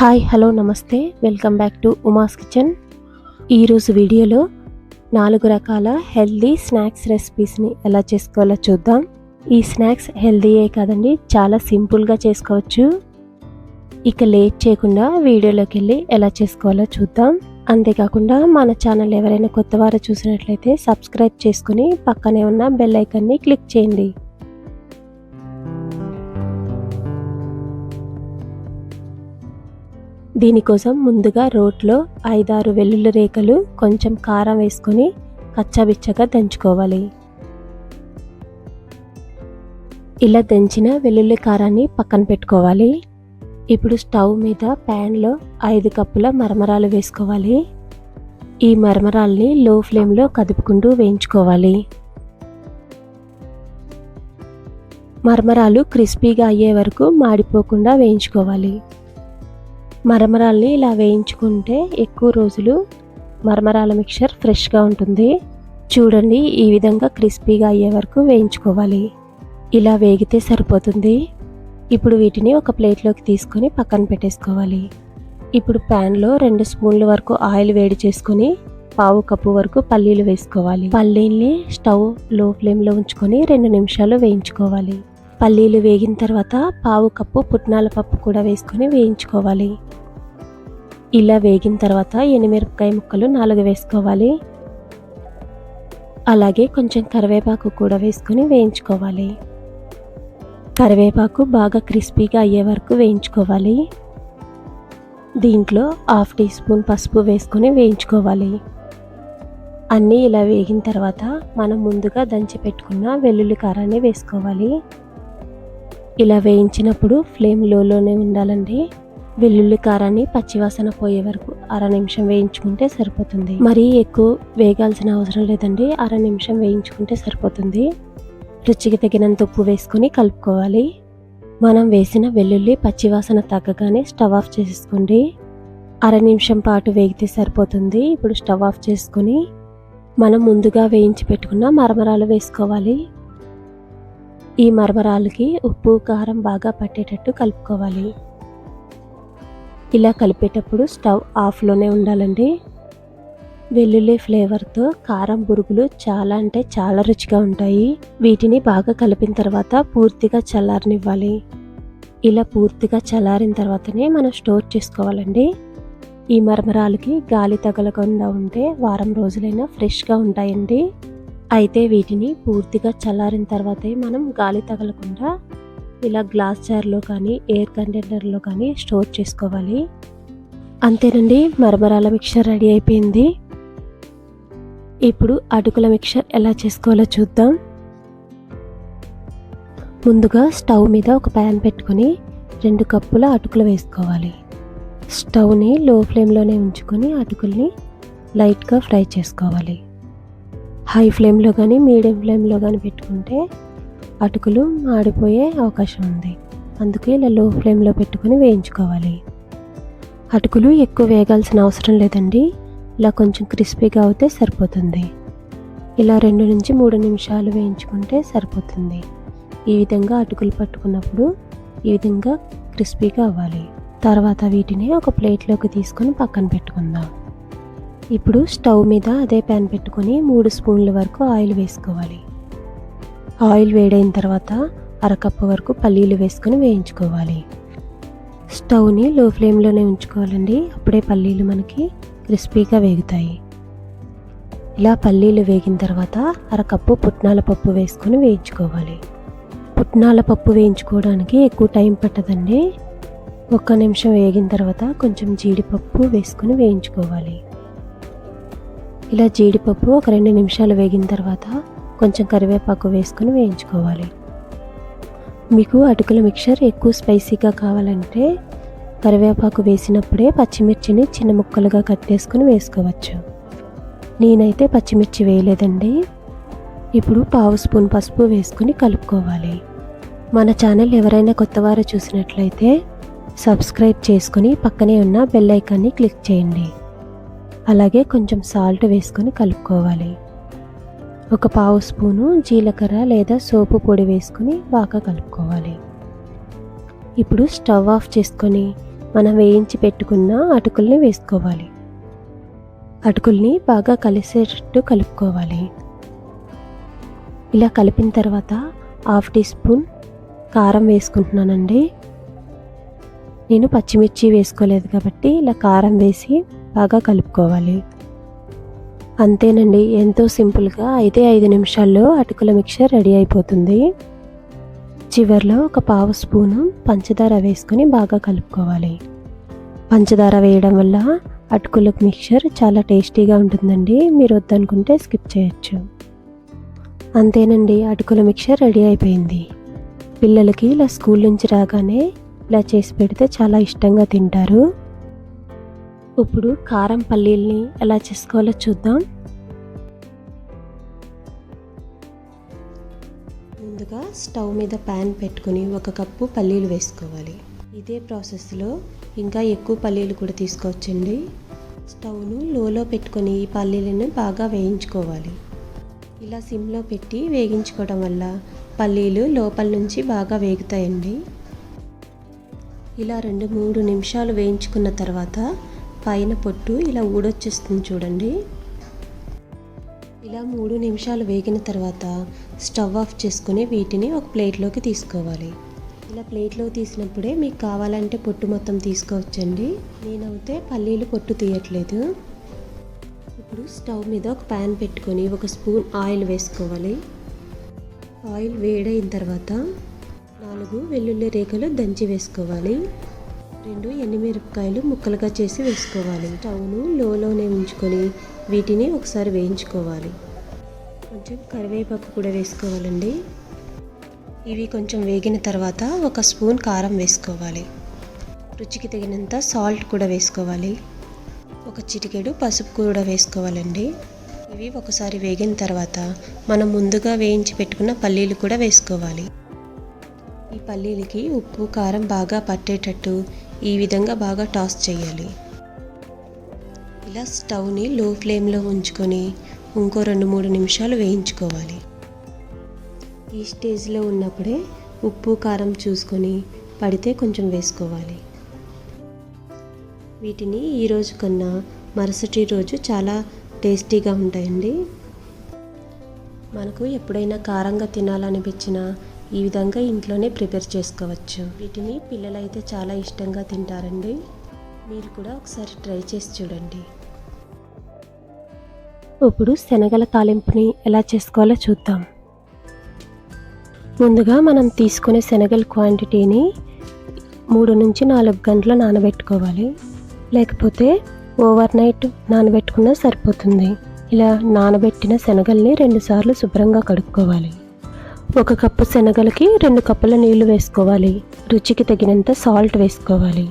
Hi hello నమస్తే. Welcome back to Uma's kitchen. ఈరోజు వీడియోలో నాలుగు రకాల హెల్దీ స్నాక్స్ రెసిపీస్ని ఎలా చేసుకోవాలో చూద్దాం. ఈ స్నాక్స్ హెల్దీయే కాదండి చాలా సింపుల్గా చేసుకోవచ్చు. ఇక లేట్ చేయకుండా వీడియోలోకి వెళ్ళి ఎలా చేసుకోవాలో చూద్దాం. అంతేకాకుండా మన ఛానల్ ఎవరైనా కొత్త వారు చూసినట్లయితే సబ్స్క్రైబ్ చేసుకుని పక్కనే ఉన్న బెల్ ఐకన్ని క్లిక్ చేయండి. దీనికోసం ముందుగా రోట్లో ఐదారు వెల్లుల్లి రేఖలు కొంచెం కారం వేసుకొని కచ్చాబిచ్చగా దంచుకోవాలి. ఇలా దంచిన వెల్లుల్లి కారాన్ని పక్కన పెట్టుకోవాలి. ఇప్పుడు స్టవ్ మీద ప్యాన్లో ఐదు కప్పుల మరమరాలు వేసుకోవాలి. ఈ మరమరాల్ని లో ఫ్లేమ్లో కదుపుకుంటూ వేయించుకోవాలి. మరమరాలు క్రిస్పీగా అయ్యే వరకు మాడిపోకుండా వేయించుకోవాలి. మరమరాల్ని ఇలా వేయించుకుంటే ఎక్కువ రోజులు మరమరాల మిక్చర్ ఫ్రెష్గా ఉంటుంది. చూడండి ఈ విధంగా క్రిస్పీగా అయ్యే వరకు వేయించుకోవాలి. ఇలా వేగితే సరిపోతుంది. ఇప్పుడు వీటిని ఒక ప్లేట్లోకి తీసుకొని పక్కన పెట్టేసుకోవాలి. ఇప్పుడు ప్యాన్లో రెండు స్పూన్ల వరకు ఆయిల్ వేడి చేసుకొని పావు కప్పు వరకు పల్లీలు వేసుకోవాలి. పల్లీల్ని స్టవ్లో ఫ్లేమ్లో ఉంచుకొని రెండు నిమిషాలు వేయించుకోవాలి. పల్లీలు వేగిన తర్వాత పావు కప్పు పుట్నాల పప్పు కూడా వేసుకొని వేయించుకోవాలి. ఇలా వేగిన తర్వాత ఎనిమిరపకాయ ముక్కలు నాలుగు వేసుకోవాలి. అలాగే కొంచెం కరివేపాకు కూడా వేసుకొని వేయించుకోవాలి. కరివేపాకు బాగా క్రిస్పీగా అయ్యే వరకు వేయించుకోవాలి. దీంట్లో హాఫ్ టీ స్పూన్ పసుపు వేసుకొని వేయించుకోవాలి. అన్నీ ఇలా వేగిన తర్వాత మనం ముందుగా దంచి పెట్టుకున్న వెల్లుల్లి కారాన్ని వేసుకోవాలి. ఇలా వేయించినప్పుడు ఫ్లేమ్ లోలోనే ఉండాలండి. వెల్లుల్లి కారాన్ని పచ్చివాసన పోయే వరకు అర నిమిషం వేయించుకుంటే సరిపోతుంది. మరీ ఎక్కువ వేగాల్సిన అవసరం లేదండి. అర నిమిషం వేయించుకుంటే సరిపోతుంది. రుచికి తగినంత ఉప్పు వేసుకొని కలుపుకోవాలి. మనం వేసిన వెల్లుల్లి పచ్చివాసన తగ్గగానే స్టవ్ ఆఫ్ చేసేసుకోండి. అర నిమిషం పాటు వేగితే సరిపోతుంది. ఇప్పుడు స్టవ్ ఆఫ్ చేసుకొని మనం ముందుగా వేయించి పెట్టుకున్న మరమరాలు వేసుకోవాలి. ఈ మరమరాలకి ఉప్పు కారం బాగా పట్టేటట్టు కలుపుకోవాలి. ఇలా కలిపేటప్పుడు స్టవ్ ఆఫ్లోనే ఉండాలండి. వెల్లుల్లి ఫ్లేవర్తో కారం బురుగులు చాలా అంటే చాలా రుచిగా ఉంటాయి. వీటిని బాగా కలిపిన తర్వాత పూర్తిగా చల్లారనివ్వాలి. ఇలా పూర్తిగా చల్లారిన తర్వాతనే మనం స్టోర్ చేసుకోవాలండి. ఈ మరమరాలకి గాలి తగలకుండా ఉంటే వారం రోజులైనా ఫ్రెష్గా ఉంటాయండి. అయితే వీటిని పూర్తిగా చల్లారిన తర్వాతే మనం గాలి తగలకుండా ఇలా గ్లాస్ జార్లో కానీ ఎయిర్ కంటైనర్లో కానీ స్టోర్ చేసుకోవాలి. అంతేనండి మరమరాల మిక్చర్ రెడీ అయిపోయింది. ఇప్పుడు అటుకుల మిక్చర్ ఎలా చేసుకోవాలో చూద్దాం. ముందుగా స్టవ్ మీద ఒక ప్యాన్ పెట్టుకొని రెండు కప్పుల అటుకులు వేసుకోవాలి. స్టవ్ని లో ఫ్లేమ్లోనే ఉంచుకొని అటుకుల్ని లైట్గా ఫ్రై చేసుకోవాలి. హై ఫ్లేమ్లో కానీ మీడియం ఫ్లేమ్లో కానీ పెట్టుకుంటే అటుకులు మాడిపోయే అవకాశం ఉంది. అందుకే ఇలా లో ఫ్లేమ్లో పెట్టుకొని వేయించుకోవాలి. అటుకులు ఎక్కువ వేగాల్సిన అవసరం లేదండి. ఇలా కొంచెం క్రిస్పీగా అవుతే సరిపోతుంది. ఇలా రెండు నుంచి మూడు నిమిషాలు వేయించుకుంటే సరిపోతుంది. ఈ విధంగా అటుకులు పట్టుకున్నప్పుడు ఈ విధంగా క్రిస్పీగా అవ్వాలి. తర్వాత వీటిని ఒక ప్లేట్లోకి తీసుకొని పక్కన పెట్టుకుందాం. ఇప్పుడు స్టవ్ మీద అదే ప్యాన్ పెట్టుకొని మూడు స్పూన్ల వరకు ఆయిల్ వేసుకోవాలి. ఆయిల్ వేడైన తర్వాత అరకప్పు వరకు పల్లీలు వేసుకొని వేయించుకోవాలి. స్టవ్ని లో ఫ్లేమ్లోనే ఉంచుకోవాలండి. అప్పుడే పల్లీలు మనకి క్రిస్పీగా వేగుతాయి. ఇలా పల్లీలు వేగిన తర్వాత అరకప్పు పుట్నాల పప్పు వేసుకొని వేయించుకోవాలి. పుట్నాల పప్పు వేయించుకోవడానికి ఎక్కువ టైం పట్టదండి. ఒక్క నిమిషం వేగిన తర్వాత కొంచెం జీడిపప్పు వేసుకొని వేయించుకోవాలి. ఇలా జీడిపప్పు ఒక రెండు నిమిషాలు వేగిన తర్వాత కొంచెం కరివేపాకు వేసుకొని వేయించుకోవాలి. మీకు అటుకుల మిక్చర్ ఎక్కువ స్పైసీగా కావాలంటే కరివేపాకు వేసినప్పుడే పచ్చిమిర్చిని చిన్న ముక్కలుగా కట్ చేసుకుని వేసుకోవచ్చు. నేనైతే పచ్చిమిర్చి వేయలేదండి. ఇప్పుడు పావు స్పూన్ పసుపు వేసుకుని కలుపుకోవాలి. మన ఛానల్ ఎవరైనా కొత్తవారు చూసినట్లయితే సబ్స్క్రైబ్ చేసుకుని పక్కనే ఉన్న బెల్ ఐకాన్ని క్లిక్ చేయండి. అలాగే కొంచెం సాల్ట్ వేసుకొని కలుపుకోవాలి. ఒక పావు స్పూను జీలకర్ర లేదా సోపు పొడి వేసుకుని బాగా కలుపుకోవాలి. ఇప్పుడు స్టవ్ ఆఫ్ చేసుకొని మనం వేయించి పెట్టుకున్న అటుకుల్ని వేసుకోవాలి. అటుకుల్ని బాగా కలిసేటట్టు కలుపుకోవాలి. ఇలా కలిపిన తర్వాత హాఫ్ టీ స్పూన్ కారం వేసుకుంటున్నానండి. నేను పచ్చిమిర్చి వేసుకోలేదు కాబట్టి ఇలా కారం వేసి బాగా కలుపుకోవాలి. అంతేనండి. ఎంతో సింపుల్గా అయితే ఐదు నిమిషాల్లో అటుకుల మిక్చర్ రెడీ అయిపోతుంది. చివరిలో ఒక పావు స్పూను పంచదార వేసుకొని బాగా కలుపుకోవాలి. పంచదార వేయడం వల్ల అటుకుల మిక్చర్ చాలా టేస్టీగా ఉంటుందండి. మీరు వద్దనుకుంటే స్కిప్ చేయొచ్చు. అంతేనండి అటుకుల మిక్చర్ రెడీ అయిపోయింది. పిల్లలకి ఇలా స్కూల్ నుంచి రాగానే ఇలా చేసి పెడితే చాలా ఇష్టంగా తింటారు. ఇప్పుడు కారం పల్లీల్ని ఎలా చేసుకోవాలో చూద్దాం. ముందుగా స్టవ్ మీద ప్యాన్ పెట్టుకుని ఒక కప్పు పల్లీలు వేసుకోవాలి. ఇదే ప్రాసెస్లో ఇంకా ఎక్కువ పల్లీలు కూడా తీసుకోవచ్చండి. స్టవ్ను లోలో పెట్టుకొని ఈ పల్లీలను బాగా వేయించుకోవాలి. ఇలా సిమ్లో పెట్టి వేగించుకోవడం వల్ల పల్లీలు లోపల నుంచి బాగా వేగుతాయండి. ఇలా రెండు మూడు నిమిషాలు వేయించుకున్న తర్వాత పైన పొట్టు ఇలా ఊడొచ్చేస్తుంది చూడండి. ఇలా మూడు నిమిషాలు వేగిన తర్వాత స్టవ్ ఆఫ్ చేసుకుని వీటిని ఒక ప్లేట్లోకి తీసుకోవాలి. ఇలా ప్లేట్లో తీసినప్పుడే మీకు కావాలంటే పొట్టు మొత్తం తీసుకోవచ్చండి. నేనైతే పల్లీలు పొట్టు తీయట్లేదు. ఇప్పుడు స్టవ్ మీద ఒక ప్యాన్ పెట్టుకొని ఒక స్పూన్ ఆయిల్ వేసుకోవాలి. ఆయిల్ వేడైన తర్వాత నాలుగు వెల్లుల్లి రేఖలు దంచి వేసుకోవాలి. రెండు ఎండుమిరపకాయలు ముక్కలుగా చేసి వేసుకోవాలి. స్టవ్ను లోలోనే ఉంచుకొని వీటిని ఒకసారి వేయించుకోవాలి. కొంచెం కరివేపాకు కూడా వేసుకోవాలండి. ఇవి కొంచెం వేగిన తర్వాత ఒక స్పూన్ కారం వేసుకోవాలి. రుచికి తగినంత సాల్ట్ కూడా వేసుకోవాలి. ఒక చిటికెడు పసుపు కూడా వేసుకోవాలండి. ఇవి ఒకసారి వేగిన తర్వాత మనం ముందుగా వేయించి పెట్టుకున్న పల్లీలు కూడా వేసుకోవాలి. ఈ పల్లీలకి ఉప్పు కారం బాగా పట్టేటట్టు ఈ విధంగా బాగా టాస్ చేయాలి. ఇలా స్టవ్ని లో ఫ్లేమ్లో ఉంచుకొని ఇంకో రెండు మూడు నిమిషాలు వేయించుకోవాలి. ఈ స్టేజ్లో ఉన్నప్పుడే ఉప్పు కారం చూసుకొని పడితే కొంచెం వేసుకోవాలి. వీటిని ఈరోజు కన్నా మరుసటి రోజు చాలా టేస్టీగా ఉంటాయండి. మనకు ఎప్పుడైనా కారంగా తినాలనిపించినా ఈ విధంగా ఇంట్లోనే ప్రిపేర్ చేసుకోవచ్చు. వీటిని పిల్లలైతే చాలా ఇష్టంగా తింటారండి. మీరు కూడా ఒకసారి ట్రై చేసి చూడండి. ఇప్పుడు శనగల తాలింపుని ఎలా చేసుకోవాలో చూద్దాం. ముందుగా మనం తీసుకునే శనగల క్వాంటిటీని మూడు నుంచి నాలుగు గంటలు నానబెట్టుకోవాలి. లేకపోతే ఓవర్ నైట్ నానబెట్టుకున్నా సరిపోతుంది. ఇలా నానబెట్టిన శనగల్ని రెండుసార్లు శుభ్రంగా కడుక్కోవాలి. ఒక కప్పు శనగలకి రెండు కప్పుల నీళ్ళు వేసుకోవాలి. రుచికి తగినంత సాల్ట్ వేసుకోవాలి.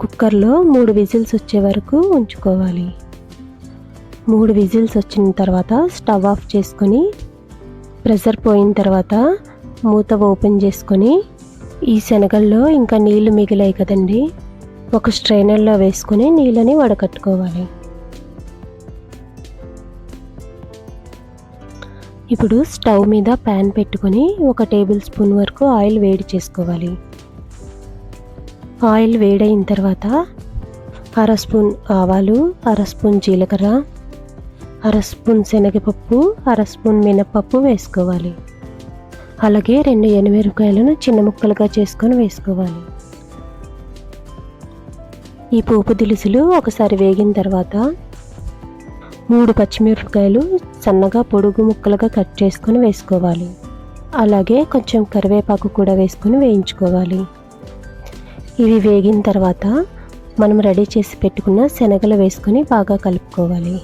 కుక్కర్లో మూడు విజిల్స్ వచ్చే వరకు ఉంచుకోవాలి. మూడు విజిల్స్ వచ్చిన తర్వాత స్టవ్ ఆఫ్ చేసుకొని ప్రెషర్ పోయిన తర్వాత మూత ఓపెన్ చేసుకొని ఈ శనగల్లో ఇంకా నీళ్ళు మిగిలాయి కదండి. ఒక స్ట్రైనర్లో వేసుకొని నీళ్ళని వడకట్టుకోవాలి. ఇప్పుడు స్టవ్ మీద ప్యాన్ పెట్టుకొని ఒక టేబుల్ స్పూన్ వరకు ఆయిల్ వేడి చేసుకోవాలి. ఆయిల్ వేడైన తర్వాత అర స్పూన్ ఆవాలు అర స్పూన్ జీలకర్ర అర స్పూన్ శనగపప్పు అర స్పూన్ మినపప్పు వేసుకోవాలి. అలాగే రెండు ఎనిమిరకాయలను చిన్న ముక్కలుగా చేసుకొని వేసుకోవాలి. ఈ పోపు దినుసులు ఒకసారి వేగిన తర్వాత మూడు పచ్చిమిరపకాయలు సన్నగా పొడుగు ముక్కలుగా కట్ చేసుకొని వేసుకోవాలి. అలాగే కొంచెం కరివేపాకు కూడా వేసుకొని వేయించుకోవాలి. ఇవి వేగిన తర్వాత మనం రెడీ చేసి పెట్టుకున్న శనగలు వేసుకొని బాగా కలుపుకోవాలి.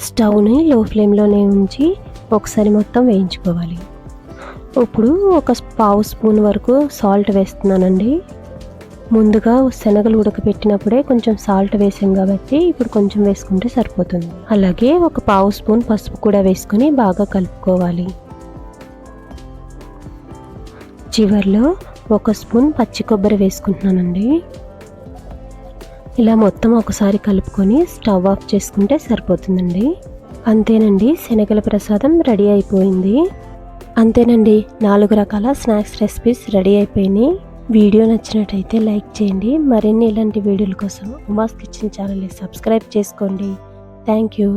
స్టవ్ని లో ఫ్లేమ్లోనే ఉంచి ఒకసారి మొత్తం వేయించుకోవాలి. ఇప్పుడు ఒక పావు స్పూన్ వరకు సాల్ట్ వేస్తున్నానండి. ముందుగా శనగలు ఉడకబెట్టినప్పుడే కొంచెం సాల్ట్ వేసాం కాబట్టి ఇప్పుడు కొంచెం వేసుకుంటే సరిపోతుంది. అలాగే ఒక పావు స్పూన్ పసుపు కూడా వేసుకొని బాగా కలుపుకోవాలి. చివరిలో ఒక స్పూన్ పచ్చి కొబ్బరి వేసుకుంటున్నానండి. ఇలా మొత్తం ఒకసారి కలుపుకొని స్టవ్ ఆఫ్ చేసుకుంటే సరిపోతుందండి. అంతేనండి శనగల ప్రసాదం రెడీ అయిపోయింది. అంతేనండి నాలుగు రకాల స్నాక్స్ రెసిపీస్ రెడీ అయిపోయినాయి. వీడియో నచ్చినట్టయితే లైక్ చేయండి. మరిన్ని ఇలాంటి వీడియోల కోసం ఉమాస్ కిచెన్ ఛానల్ని సబ్స్క్రైబ్ చేసుకోండి. Thank you.